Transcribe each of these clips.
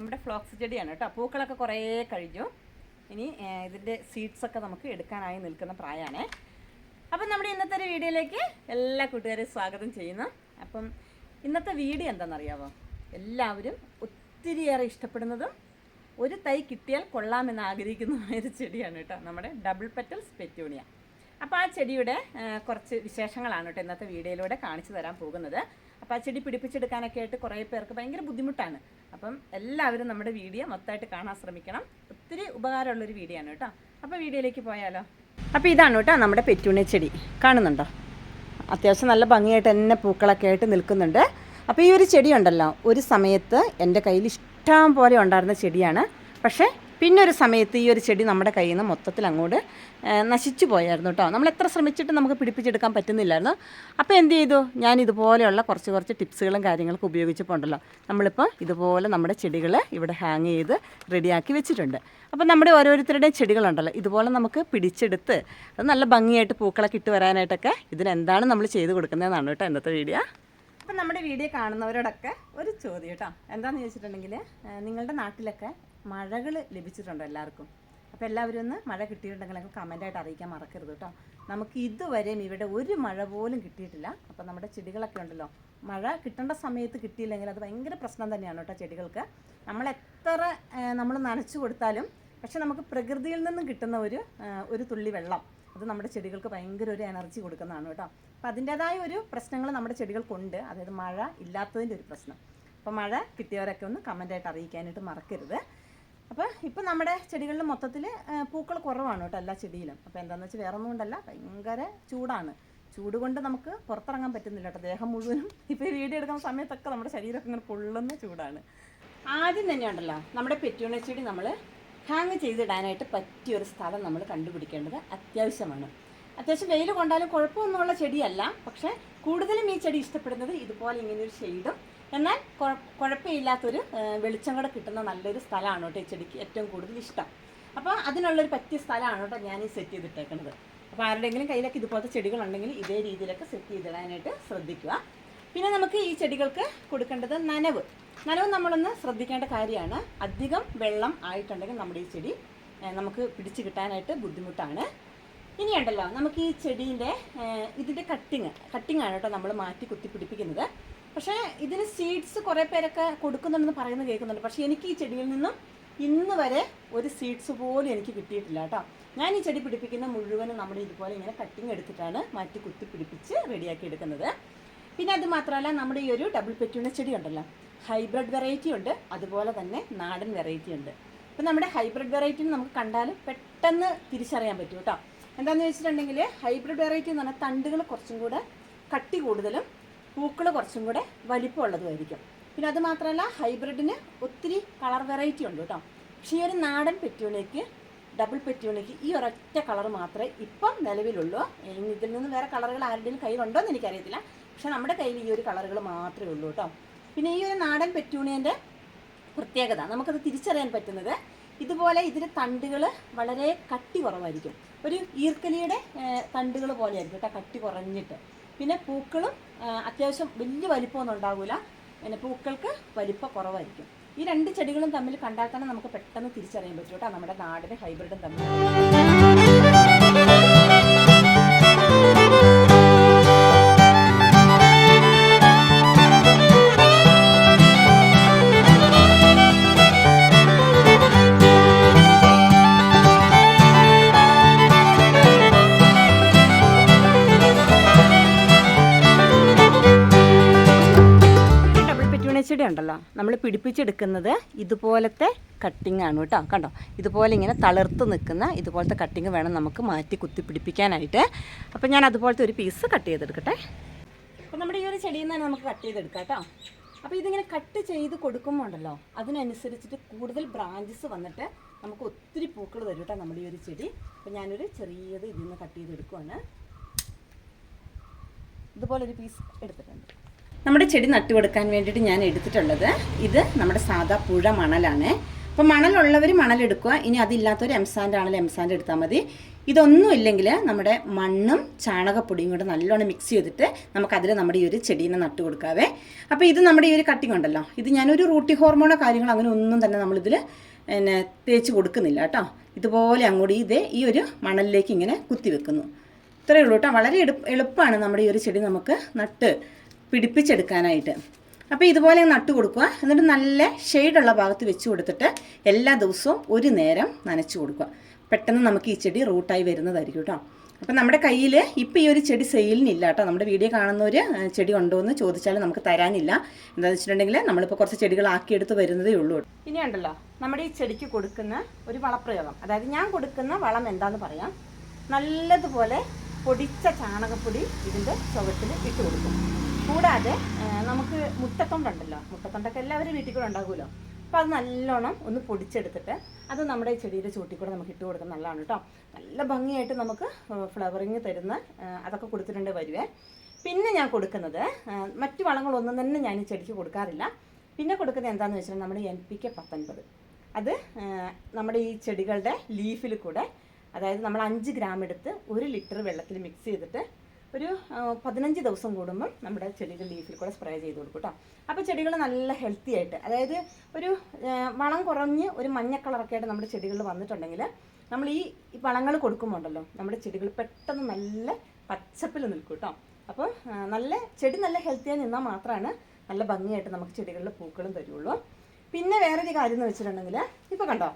നമ്മുടെ ഫ്ലോക്സ് ചെടിയാണ് കേട്ടോ. പൂക്കളൊക്കെ കുറേ കഴിഞ്ഞു. ഇനി ഇതിന്റെ സീഡ്സ് ഒക്കെ നമുക്ക് എടുക്കാനായി നിൽക്കുന്ന പ്രായമാണ്. അപ്പം നമ്മുടെ ഇന്നത്തെ ഒരു വീഡിയോയിലേക്ക് എല്ലാ കൂട്ടുകാരെയും സ്വാഗതം ചെയ്യുന്നു. അപ്പം ഇന്നത്തെ വീഡിയോ എന്താണെന്നറിയാമോ എല്ലാവരും ഒത്തിരിയേറെ ഇഷ്ടപ്പെടുന്നതും ഒരു തൈ കിട്ടിയാൽ കൊള്ളാമെന്ന് ആഗ്രഹിക്കുന്നതുമായ ഒരു ചെടിയാണ് കേട്ടോ. നമ്മുടെ ഡബിൾ പെറ്റൽസ് പെറ്റൂണിയ. അപ്പോൾ ആ ചെടിയുടെ കുറച്ച് വിശേഷങ്ങളാണ് കേട്ടോ ഇന്നത്തെ വീഡിയോയിലൂടെ കാണിച്ചു തരാൻ പോകുന്നത്. അപ്പോൾ ആ ചെടി പിടിപ്പിച്ചെടുക്കാനൊക്കെ ആയിട്ട് കുറേ പേർക്ക് ഭയങ്കര ബുദ്ധിമുട്ടാണ്. അപ്പം എല്ലാവരും നമ്മുടെ വീഡിയോ മൊത്തമായിട്ട് കാണാൻ ശ്രമിക്കണം. ഒത്തിരി ഉപകാരമുള്ളൊരു വീഡിയോ ആണ് കേട്ടോ. അപ്പോൾ വീഡിയോയിലേക്ക് പോയാലോ? അപ്പോൾ ഇതാണ് കേട്ടോ നമ്മുടെ പെറ്റൂണിയ ചെടി. കാണുന്നുണ്ടോ? അത്യാവശ്യം നല്ല ഭംഗിയായിട്ട് തന്നെ പൂക്കളൊക്കെ ആയിട്ട് നിൽക്കുന്നുണ്ട്. അപ്പോൾ ഈ ഒരു ചെടി ഉണ്ടല്ലോ ഒരു സമയത്ത് എന്റെ കയ്യിൽ ഇഷ്ടം പോലെ ഉണ്ടായിരുന്ന ചെടിയാണ്. പക്ഷേ പിന്നെ ഒരു സമയത്ത് ഈ ഒരു ചെടി നമ്മുടെ കയ്യിൽ നിന്ന് മൊത്തത്തിൽ അങ്ങോട്ട് നശിച്ചു പോയായിരുന്നു കേട്ടോ നമ്മൾ എത്ര ശ്രമിച്ചിട്ട് നമുക്ക് പിടിപ്പിച്ചെടുക്കാൻ പറ്റുന്നില്ലായിരുന്നു. അപ്പോൾ എന്ത് ചെയ്തു? ഞാൻ ഇതുപോലെയുള്ള കുറച്ച് കുറച്ച് ടിപ്സുകളും കാര്യങ്ങളൊക്കെ ഉപയോഗിച്ചിട്ടുണ്ടല്ലോ. നമ്മളിപ്പോൾ ഇതുപോലെ നമ്മുടെ ചെടികൾ ഇവിടെ ഹാങ് ചെയ്ത് റെഡിയാക്കി വെച്ചിട്ടുണ്ട്. അപ്പോൾ നമ്മുടെ ഓരോരുത്തരുടെയും ചെടികളുണ്ടല്ലോ. ഇതുപോലെ നമുക്ക് പിടിച്ചെടുത്ത് അത് നല്ല ഭംഗിയായിട്ട് പൂക്കളൊക്കെ ഇട്ട് വരാനായിട്ടൊക്കെ ഇതിനെന്താണ് നമ്മൾ ചെയ്ത് കൊടുക്കുന്നതെന്നാണ് കേട്ടോ ഇന്നത്തെ വീഡിയോ. അപ്പം നമ്മുടെ വീഡിയോ കാണുന്നവരോടൊക്കെ ഒരു ചോദ്യം കേട്ടോ എന്താണെന്ന് ചോദിച്ചിട്ടുണ്ടെങ്കിൽ നിങ്ങളുടെ നാട്ടിലൊക്കെ മഴകൾ ലഭിച്ചിട്ടുണ്ടോ എല്ലാവർക്കും. അപ്പോൾ എല്ലാവരും ഒന്ന് മഴ കിട്ടിയിട്ടുണ്ടെങ്കിൽ കിട്ടിയിട്ടുണ്ടെങ്കിലൊക്കെ കമന്റായിട്ട് അറിയിക്കാൻ മറക്കരുത് കേട്ടോ നമുക്ക് ഇതുവരെയും ഇവിടെ ഒരു മഴ പോലും കിട്ടിയിട്ടില്ല. അപ്പോൾ നമ്മുടെ ചെടികളൊക്കെ ഉണ്ടല്ലോ. മഴ കിട്ടേണ്ട സമയത്ത് കിട്ടിയില്ലെങ്കിൽ അത് ഭയങ്കര പ്രശ്നം തന്നെയാണ് കേട്ടോ ചെടികൾക്ക്. നമ്മൾ എത്ര നമ്മൾ നനച്ചു കൊടുത്താലും പക്ഷെ നമുക്ക് പ്രകൃതിയിൽ നിന്നും കിട്ടുന്ന ഒരു ഒരു തുള്ളി വെള്ളം അത് നമ്മുടെ ചെടികൾക്ക് ഭയങ്കര ഒരു എനർജി കൊടുക്കുന്നതാണ് കേട്ടോ അപ്പം അതിന്റേതായ ഒരു പ്രശ്നങ്ങൾ നമ്മുടെ ചെടികൾക്കുണ്ട്. അതായത് മഴ ഇല്ലാത്തതിന്റെ ഒരു പ്രശ്നം. അപ്പോൾ മഴ കിട്ടിയവരൊക്കെ ഒന്ന് കമന്റായിട്ട് അറിയിക്കാനായിട്ട് മറക്കരുത്. അപ്പോൾ ഇപ്പം നമ്മുടെ ചെടികളിൽ മൊത്തത്തിൽ പൂക്കൾ കുറവാണ് കേട്ടോ എല്ലാ ചെടിയിലും. അപ്പോൾ എന്താണെന്ന് വെച്ചാൽ വേറെ ഒന്നും കൊണ്ടല്ല ഭയങ്കര ചൂടാണ്. ചൂട് കൊണ്ട് നമുക്ക് പുറത്തിറങ്ങാൻ പറ്റുന്നില്ല കേട്ടോ. ദേഹം മുഴുവനും ഇപ്പോൾ ഈ വീഡിയോ എടുക്കുന്ന സമയത്തൊക്കെ നമ്മുടെ ശരീരമൊക്കെ ഇങ്ങനെ പൊള്ളുന്ന ചൂടാണ്. ആദ്യം തന്നെയുണ്ടല്ലോ നമ്മുടെ പെറ്റൂണ ചെടി നമ്മൾ ഹാങ് ചെയ്തിടാനായിട്ട് പറ്റിയ ഒരു സ്ഥലം നമ്മൾ കണ്ടുപിടിക്കേണ്ടത് അത്യാവശ്യമാണ്. അത്യാവശ്യം വെയിൽ കൊണ്ടാലും കുഴപ്പമൊന്നുമുള്ള ചെടിയല്ല പക്ഷെ കൂടുതലും ഈ ചെടി ഇഷ്ടപ്പെടുന്നത് ഇതുപോലെ ഇങ്ങനെ ഒരു ഷെയ്ഡും എന്നാൽ കുഴ- കുഴപ്പമില്ലാത്തൊരു വെളിച്ചം കൂടെ കിട്ടുന്ന നല്ലൊരു സ്ഥലമാണ് കേട്ടോ ഈ ചെടിക്ക് ഏറ്റവും കൂടുതൽ ഇഷ്ടം. അപ്പോൾ അതിനുള്ളൊരു പറ്റിയ സ്ഥലമാണ് കേട്ടോ ഞാൻ ഈ സെറ്റ് ചെയ്തിട്ടേക്കുന്നത് അപ്പോൾ ആരുടെയെങ്കിലും കയ്യിലൊക്കെ ഇതുപോലത്തെ ചെടികളുണ്ടെങ്കിൽ ഇതേ രീതിയിലൊക്കെ സെറ്റ് ചെയ്തിടാനായിട്ട് ശ്രദ്ധിക്കുക. പിന്നെ നമുക്ക് ഈ ചെടികൾക്ക് കൊടുക്കേണ്ടത് നനവ്. നനവ് നമ്മളൊന്ന് ശ്രദ്ധിക്കേണ്ട കാര്യമാണ്. അധികം വെള്ളം ആയിട്ടുണ്ടെങ്കിൽ നമ്മുടെ ഈ ചെടി നമുക്ക് പിടിച്ചു കിട്ടാനായിട്ട് ബുദ്ധിമുട്ടാണ്. ഇനിയുണ്ടല്ലോ നമുക്ക് ഈ ചെടീന്റെ ഇതിന്റെ കട്ടിങ് കട്ടിങ്ങാണ് കേട്ടോ നമ്മൾ മാറ്റി കുത്തി പിടിപ്പിക്കുന്നത്. പക്ഷേ ഇതിന് സീഡ്സ് കുറേ പേരൊക്കെ കൊടുക്കുന്നുണ്ടെന്ന് പറയുന്നത് കേൾക്കുന്നുണ്ട്. പക്ഷേ എനിക്ക് ഈ ചെടിയിൽ നിന്നും ഇന്ന് വരെ ഒരു സീഡ്സ് പോലും എനിക്ക് കിട്ടിയിട്ടില്ല കേട്ടോ. ഞാൻ ഈ ചെടി പിടിപ്പിക്കുന്ന മുഴുവനും നമ്മൾ ഇതുപോലെ ഇങ്ങനെ കട്ടിങ് എടുത്തിട്ടാണ് മാറ്റി കുത്തി പിടിപ്പിച്ച് റെഡിയാക്കി എടുക്കുന്നത്. പിന്നെ അത് മാത്രമല്ല നമ്മുടെ ഈ ഒരു ഡബിൾ പെറ്റൂണ ചെടി ഉണ്ടല്ലോ. ഹൈബ്രിഡ് വെറൈറ്റി ഉണ്ട്. അതുപോലെ തന്നെ നാടൻ വെറൈറ്റി ഉണ്ട്. അപ്പം നമ്മുടെ ഹൈബ്രിഡ് വെറൈറ്റി നമുക്ക് കണ്ടാൽ പെട്ടെന്ന് തിരിച്ചറിയാൻ പറ്റും കേട്ടോ. എന്താണെന്ന് വെച്ചിട്ടുണ്ടെങ്കിൽ ഹൈബ്രിഡ് വെറൈറ്റി എന്ന് പറഞ്ഞാൽ തണ്ടുകൾ കുറച്ചും കൂടെ കട്ടി കൂടുതലും പൂക്കൾ കുറച്ചും കൂടെ വലിപ്പമുള്ളതുമായിരിക്കും. പിന്നെ അത് മാത്രമല്ല ഹൈബ്രിഡിന് ഒത്തിരി കളർ വെറൈറ്റി ഉണ്ട് കേട്ടോ. പക്ഷേ ഈ ഒരു നാടൻ പെറ്റൂണിക്ക് ഡബിൾ പെറ്റൂണിക്ക് ഈ ഒരൊറ്റ കളർ മാത്രമേ ഇപ്പം നിലവിലുള്ളൂ. ഇതിൽ നിന്ന് വേറെ കളറുകൾ ആരുടെയും കയ്യിലുണ്ടോ എന്ന് എനിക്കറിയത്തില്ല. പക്ഷെ നമ്മുടെ കയ്യിൽ ഈ ഒരു കളറുകൾ മാത്രമേ ഉള്ളൂ കേട്ടോ. പിന്നെ ഈ ഒരു നാടൻ പെറ്റൂണിയന്റെ പ്രത്യേകത നമുക്കത് തിരിച്ചറിയാൻ പറ്റുന്നത് ഇതുപോലെ ഇതിന്റെ തണ്ടുകൾ വളരെ കട്ടി കുറവായിരിക്കും. ഒരു ഈർക്കലിയുടെ തണ്ടുകൾ പോലെയായിരിക്കും കേട്ടോ കട്ടി കുറഞ്ഞിട്ട്. പിന്നെ പൂക്കളും അത്യാവശ്യം വലിയ വലിപ്പമൊന്നും ഉണ്ടാവില്ല പിന്നെ പൂക്കൾക്ക് വലിപ്പം കുറവായിരിക്കും. ഈ രണ്ട് ചെടികളും തമ്മിൽ കണ്ടാൽ തന്നെ നമുക്ക് പെട്ടെന്ന് തിരിച്ചറിയാൻ പറ്റും കേട്ടോ. നമ്മുടെ നാടിന് ഹൈബ്രിഡും തമ്മിൽ. ചെടി ഉണ്ടല്ലോ നമ്മൾ പിടിപ്പിച്ചെടുക്കുന്നത് ഇതുപോലത്തെ കട്ടിംഗ് ആണ് കേട്ടോ. കണ്ടോ? ഇതുപോലെ ഇങ്ങനെ തളർത്ത് നിൽക്കുന്ന ഇതുപോലത്തെ കട്ടിങ് വേണം നമുക്ക് മാറ്റി കുത്തി പിടിപ്പിക്കാനായിട്ട്. അപ്പോൾ ഞാൻ അതുപോലത്തെ ഒരു പീസ് കട്ട് ചെയ്തെടുക്കട്ടെ. അപ്പോൾ നമ്മുടെ ഈ ഒരു ചെടിയിൽ നിന്ന് തന്നെ നമുക്ക് കട്ട് ചെയ്തെടുക്കാം കേട്ടോ. അപ്പോൾ ഇതിങ്ങനെ കട്ട് ചെയ്ത് കൊടുക്കുമ്പോൾ ഉണ്ടല്ലോ അതിനനുസരിച്ചിട്ട് കൂടുതൽ ബ്രാഞ്ചസ് വന്നിട്ട് നമുക്ക് ഒത്തിരി പൂക്കൾ തരും കേട്ടോ നമ്മുടെ ഈ ഒരു ചെടി. അപ്പോൾ ഞാനൊരു ചെറിയത് ഇതിൽ നിന്ന് കട്ട് ചെയ്തെടുക്കുവാണ്. ഇതുപോലൊരു പീസ് എടുത്തിട്ടുണ്ട്. നമ്മുടെ ചെടി നട്ടു കൊടുക്കാൻ വേണ്ടിയിട്ട് ഞാൻ എടുത്തിട്ടുള്ളത് ഇത് നമ്മുടെ സാധാ പുഴ മണലാണ്. അപ്പോൾ അപ്പം മണലുള്ളവർ മണലെടുക്കുക. ഇനി അതില്ലാത്തവർ എംസാൻഡ് ആണെങ്കിൽ എംസാൻഡ് എടുത്താൽ മതി. ഇതൊന്നും ഇല്ലെങ്കിൽ നമ്മുടെ മണ്ണും ചാണകപ്പൊടിയും കൂടെ നല്ലോണം മിക്സ് ചെയ്തിട്ട് നമുക്കതിൽ നമ്മുടെ ഈ ഒരു ചെടീനെ നട്ടു കൊടുക്കാവേ അപ്പോൾ ഇത് നമ്മുടെ ഈ ഒരു കട്ടിങ് ഉണ്ടല്ലോ. ഇത് ഞാനൊരു റൂട്ടി ഹോർമോണോ കാര്യങ്ങളോ അങ്ങനെ ഒന്നും തന്നെ നമ്മളിതിൽ പിന്നെ തേച്ച് കൊടുക്കുന്നില്ല കേട്ടോ. ഇതുപോലെ അങ്ങോട്ട് ഇതേ ഈ ഒരു മണലിലേക്ക് ഇങ്ങനെ കുത്തി വെക്കുന്നു. ഇത്രയേ ഉള്ളൂ കേട്ടോ. വളരെ എളുപ്പമാണ് നമ്മുടെ ഈ ഒരു ചെടി നമുക്ക് നട്ട് പിടിപ്പിച്ചെടുക്കാനായിട്ട്. അപ്പോൾ ഇതുപോലെ നട്ട് കൊടുക്കുക. എന്നിട്ട് നല്ല ഷെയ്ഡുള്ള ഭാഗത്ത് വെച്ച് കൊടുത്തിട്ട് എല്ലാ ദിവസവും ഒരു നേരം നനച്ചു കൊടുക്കുക. പെട്ടെന്ന് നമുക്ക് ഈ ചെടി റൂട്ടായി വരുന്നതായിരിക്കും കേട്ടോ അപ്പം നമ്മുടെ കയ്യിൽ ഇപ്പോൾ ഈ ഒരു ചെടി സെയിലിനില്ല കേട്ടോ നമ്മുടെ വീഡിയോ കാണുന്നവർ ചെടി ഉണ്ടോ എന്ന് ചോദിച്ചാൽ നമുക്ക് തരാനില്ല. എന്താണെന്ന് വെച്ചിട്ടുണ്ടെങ്കിൽ നമ്മളിപ്പോൾ കുറച്ച് ചെടികൾ ആക്കിയെടുത്ത് വരുന്നതേ ഉള്ളൂ ഇനി ഉണ്ടല്ലോ നമ്മുടെ ഈ ചെടിക്ക് കൊടുക്കുന്ന ഒരു വളപ്രയോഗം. അതായത് ഞാൻ കൊടുക്കുന്ന വളം എന്താന്ന് പറയാം. നല്ലതുപോലെ പൊടിച്ച ചാണകപ്പൊടി ഇതിന്റെ ചുവട്ടിൽ ഇട്ട് കൊടുക്കും. കൂടാതെ നമുക്ക് മുട്ടത്തൊണ്ടുണ്ടല്ലോ. മുട്ടത്തൊണ്ടൊക്കെ എല്ലാവരും വീട്ടിൽ കൂടെ ഉണ്ടാകുമല്ലോ. അപ്പോൾ അത് നല്ലോണം ഒന്ന് പൊടിച്ചെടുത്തിട്ട് അത് നമ്മുടെ ചെടിയുടെ ചൂട്ടിൽ കൂടെ നമുക്ക് ഇട്ട് കൊടുക്കുന്നത് നല്ലതാണ് കേട്ടോ. നല്ല ഭംഗിയായിട്ട് നമുക്ക് ഫ്ലവറിങ് തരുന്ന അതൊക്കെ കൊടുത്തിട്ടുണ്ട് വരുവേ. പിന്നെ ഞാൻ കൊടുക്കുന്നത് മറ്റു വളങ്ങളൊന്നും തന്നെ ഞാൻ ഈ ചെടിക്ക് കൊടുക്കാറില്ല. പിന്നെ കൊടുക്കുന്നത് എന്താണെന്ന് വെച്ചാൽ നമ്മുടെ എൻ പി കെ പത്തൊൻപത്. അത് നമ്മുടെ ഈ ചെടികളുടെ ലീഫിൽ കൂടെ അതായത് നമ്മൾ അഞ്ച് ഗ്രാം എടുത്ത് ഒരു ലിറ്റർ വെള്ളത്തിൽ മിക്സ് ചെയ്തിട്ട് ഒരു പതിനഞ്ച് ദിവസം കൂടുമ്പോൾ നമ്മുടെ ചെടികൾ ലീഫിൽ കൂടെ സ്പ്രേ ചെയ്ത് കൊടുക്കും കേട്ടോ അപ്പോൾ ചെടികൾ നല്ല ഹെൽത്തി ആയിട്ട് അതായത് ഒരു വളം കുറഞ്ഞ് ഒരു മഞ്ഞ കളറൊക്കെ ആയിട്ട് നമ്മുടെ ചെടികളിൽ വന്നിട്ടുണ്ടെങ്കിൽ നമ്മൾ ഈ ഈ വളങ്ങൾ കൊടുക്കുമ്പോണ്ടല്ലോ നമ്മുടെ ചെടികൾ പെട്ടെന്ന് നല്ല പച്ചപ്പിൽ നിൽക്കും കേട്ടോ അപ്പോൾ നല്ല ചെടി നല്ല ഹെൽത്തിയായി നിന്നാൽ മാത്രമാണ് നല്ല ഭംഗിയായിട്ട് നമുക്ക് ചെടികളിൽ പൂക്കളും തരുള്ളൂ. പിന്നെ വേറൊരു കാര്യം എന്ന് വെച്ചിട്ടുണ്ടെങ്കിൽ ഇപ്പോൾ കണ്ടോ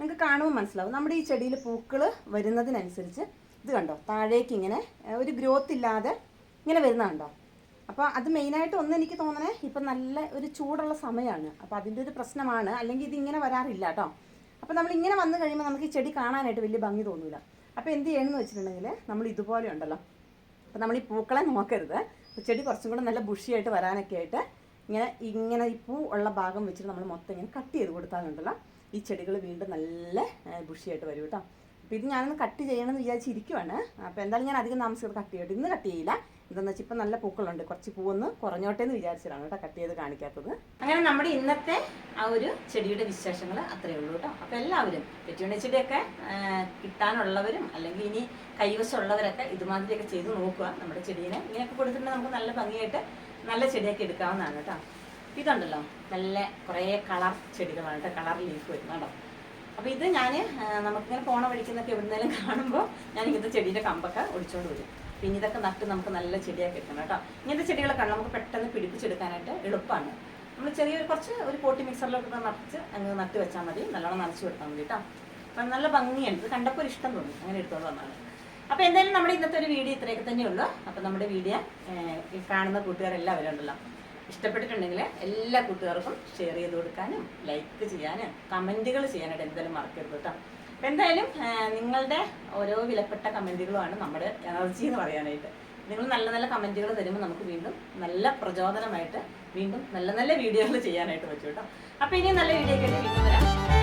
നിങ്ങൾക്ക് കാണുമ്പോൾ മനസ്സിലാവും നമ്മുടെ ഈ ചെടിയിൽ പൂക്കൾ വരുന്നതിനനുസരിച്ച് ഇത് കണ്ടോ? താഴേക്ക് ഇങ്ങനെ ഒരു ഗ്രോത്ത് ഇല്ലാതെ ഇങ്ങനെ വരുന്ന കണ്ടോ? അപ്പോൾ അത് മെയിനായിട്ട് ഒന്ന് എനിക്ക് തോന്നണേ ഇപ്പം നല്ല ഒരു ചൂടുള്ള സമയമാണ്. അപ്പോൾ അതിന്റെ ഒരു പ്രശ്നമാണ്. അല്ലെങ്കിൽ ഇത് ഇങ്ങനെ വരാറില്ല കേട്ടോ. അപ്പോൾ നമ്മൾ ഇങ്ങനെ വന്നു കഴിയുമ്പോൾ നമുക്ക് ഈ ചെടി കാണാനായിട്ട് വലിയ ഭംഗി തോന്നില്ല അപ്പോൾ എന്ത് ചെയ്യണമെന്ന് വെച്ചിട്ടുണ്ടെങ്കിൽ നമ്മൾ ഇതുപോലെ ഉണ്ടല്ലോ. അപ്പോൾ നമ്മൾ ഈ പൂക്കളെ നോക്കരുത്. ചെടി കുറച്ചും കൂടെ നല്ല ബുഷിയായിട്ട് വരാനൊക്കെ ആയിട്ട് ഇങ്ങനെ ഇങ്ങനെ ഈ പൂ ഉള്ള ഭാഗം വെച്ചിട്ട് നമ്മൾ മൊത്തം ഇങ്ങനെ കട്ട് ചെയ്ത് കൊടുത്താലുണ്ടല്ലോ ഈ ചെടികൾ വീണ്ടും നല്ല ബുഷിയായിട്ട് വരും കേട്ടോ. അപ്പോൾ ഇത് ഞാനൊന്ന് കട്ട് ചെയ്യണമെന്ന് വിചാരിച്ചിരിക്കുവാണ്. അപ്പോൾ എന്തായാലും ഞാൻ അധികം താമസിച്ചത് കട്ട് ചെയ്യട്ടെ. ഇന്ന് കട്ട് ചെയ്യില്ല. എന്താണെന്ന് വെച്ചാൽ ഇപ്പം നല്ല പൂക്കളുണ്ട്. കുറച്ച് പൂവൊന്ന് കുറഞ്ഞോട്ടെ എന്ന് വിചാരിച്ചിട്ടാണ് കേട്ടോ കട്ട് ചെയ്ത് കാണിക്കാത്തത്. അങ്ങനെ നമ്മുടെ ഇന്നത്തെ ആ ഒരു ചെടിയുടെ വിശേഷങ്ങൾ അത്രയേ ഉള്ളൂ കേട്ടോ. അപ്പോൾ എല്ലാവരും പെറ്റുമണി ചെടിയൊക്കെ ആ, കിട്ടാനുള്ളവരും അല്ലെങ്കിൽ ഇനി കൈവശമുള്ളവരൊക്കെ ഇതുമാതിരിയൊക്കെ ചെയ്ത് നോക്കുക. നമ്മുടെ ചെടീനെ ഇങ്ങനെയൊക്കെ കൊടുത്തിട്ടുണ്ടെങ്കിൽ നമുക്ക് നല്ല ഭംഗിയായിട്ട് നല്ല ചെടിയൊക്കെ എടുക്കാവുന്നതാണ് കേട്ടോ. ഇതുണ്ടല്ലോ നല്ല കുറേ കളർ ചെടികളാണ് കേട്ടോ. കളർ ലീഫ് വരുന്നത് കേട്ടോ അപ്പോൾ ഇത് ഞാൻ നമുക്കിങ്ങനെ പോണ വഴിക്കുന്നൊക്കെ എവിടുന്നേലും കാണുമ്പോൾ ഞാൻ ഇങ്ങനത്തെ ചെടിയുടെ കമ്പൊക്കെ ഒടിച്ചോണ്ട് വരും. പിന്നെ ഇതൊക്കെ നട്ട് നമുക്ക് നല്ല ചെടിയാക്കി എടുക്കണം കേട്ടോ. ഇങ്ങനത്തെ ചെടികളൊക്കെ നമുക്ക് പെട്ടെന്ന് പിടിപ്പിച്ചെടുക്കാനായിട്ട് എളുപ്പമാണ് നമ്മൾ ചെറിയൊരു കുറച്ച് ഒരു പോട്ടി മിക്സറിലൊക്കെ നിറച്ച് അങ്ങ് നട്ട് വെച്ചാൽ മതി. നല്ലോണം നനച്ച് കൊടുത്താൽ മതി കേട്ടോ. അപ്പം നല്ല ഭംഗിയുണ്ട്. ഇത് കണ്ടപ്പോൾ ഒരു ഇഷ്ടം തോന്നി. അങ്ങനെ എടുത്തോണ്ട് വന്നാണ് അപ്പോൾ എന്തായാലും നമ്മുടെ ഇന്നത്തെ ഒരു വീഡിയോ ഇത്രയൊക്കെ തന്നെയുള്ളൂ. അപ്പോൾ നമ്മുടെ വീഡിയോ കാണുന്ന കൂട്ടുകാരെല്ലാവരും ഉണ്ടല്ലോ. ഇഷ്ടപ്പെട്ടിട്ടുണ്ടെങ്കിൽ എല്ലാ കൂട്ടുകാർക്കും ഷെയർ ചെയ്ത് കൊടുക്കാനും ലൈക്ക് ചെയ്യാനും കമന്റുകൾ ചെയ്യാനായിട്ട് എന്തായാലും മറക്കരുത് കേട്ടോ. എന്തായാലും നിങ്ങളുടെ ഓരോ വിലപ്പെട്ട കമന്റുകളുമാണ് നമ്മുടെ എനർജി എന്ന് പറയാനായിട്ട്. നിങ്ങൾ നല്ല നല്ല കമന്റുകൾ തരുമ്പോൾ നമുക്ക് വീണ്ടും നല്ല പ്രചോദനമായിട്ട് വീണ്ടും നല്ല നല്ല വീഡിയോകൾ ചെയ്യാനായിട്ട് പറ്റും കേട്ടോ. അപ്പോൾ ഇനി നല്ല വീഡിയോ ഒക്കെ വീണ്ടും വരാം.